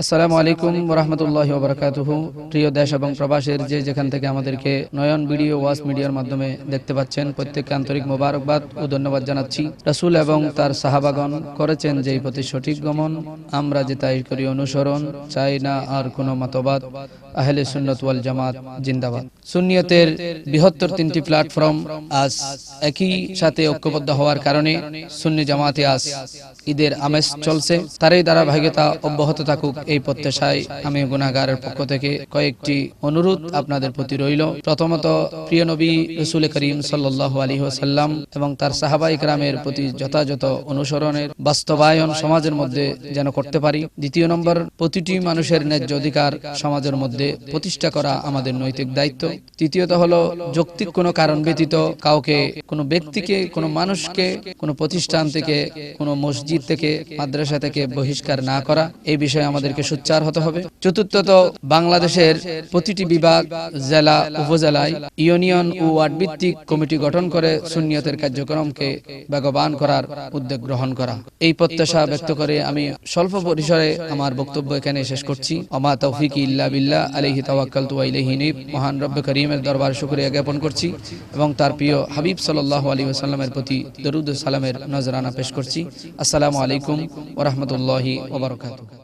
আসসালামু আলাইকুম রহমতুল্লাহ বরকাতুহ প্রিয় দেশ এবং প্রবাসের যে যেখান থেকে আমাদেরকে নয়ন ভিডিও ওয়াস মিডিয়ার মাধ্যমে দেখতে পাচ্ছেন, প্রত্যেককে আন্তরিক মোবারকবাদ ও ধন্যবাদ জানাচ্ছি। রাসূল এবং তার সাহাবাগণ করেছেন যে প্রতি সঠিক গমন, আমরা যে তাই করি অনুসরণ, চাই না আর কোনো মতবাদ। আহলে সুন্নত ওয়াল জামাত, জিন্দাবাদ। সুন্নিয়তের বৃহত্তর তিনটি প্ল্যাটফর্ম আজ একই সাথে ঐক্যবদ্ধ হওয়ার কারণে সুন্নি জামাতে আজ ঈদের আমেজ চলছে। তারই ধারাবাহিকতা অব্যাহত থাকুক। এই প্রত্যাশায় আমি গুনাগারের পক্ষ থেকে কয়েকটি অনুরোধ আপনাদের প্রতি রইল। প্রথমত, প্রিয় নবী রসুল করিম সাল্লাহ আলী সাল্লাম এবং তার সাহাবাই গ্রামের প্রতি যথাযথ অনুসরণের বাস্তবায়ন সমাজের মধ্যে যেন করতে পারি। দ্বিতীয় নম্বর, প্রতিটি মানুষের ন্যায্য অধিকার সমাজের মধ্যে প্রতিষ্ঠা করা আমাদের নৈতিক দায়িত্ব। তৃতীয়ত হলো, যৌক্তিক কোনো কারণ ব্যতীত কাউকে, কোনো ব্যক্তিকে, কোনো মানুষকে, কোনো প্রতিষ্ঠান থেকে, কোনো মসজিদ থেকে, মাদ্রাসা থেকে বহিষ্কার না করা। এই বিষয়ে আমাদেরকে সোচ্চার হতে হবে। চতুর্থত, বাংলাদেশের প্রতিটি বিভাগ, জেলা, উপজেলায় ইউনিয়ন ও ওয়ার্ড ভিত্তিক কমিটি গঠন করে সুন্নিয়তের কার্যক্রমকে বেগবান করার উদ্যোগ গ্রহণ করা। এই প্রত্যাশা ব্যক্ত করে আমি স্বল্প পরিসরে আমার বক্তব্য এখানে শেষ করছি। অমা তৌফিক ইল্লা বিল্লাহ, আলাইহি তাওয়াক্কাল তু আলাইহি নিব। মহান রব্বে করিমের দরবার শুকরিয়া জ্ঞাপন করছি এবং তার প্রিয় হাবিব সাল্লাল্লাহু আলাইহি ওয়াসাল্লামের প্রতি দরুদ সালামের নজরানা পেশ করছি। আসসালামু আলাইকুম ওয়া রাহমাতুল্লাহি ওয়া বারাকাতুহু।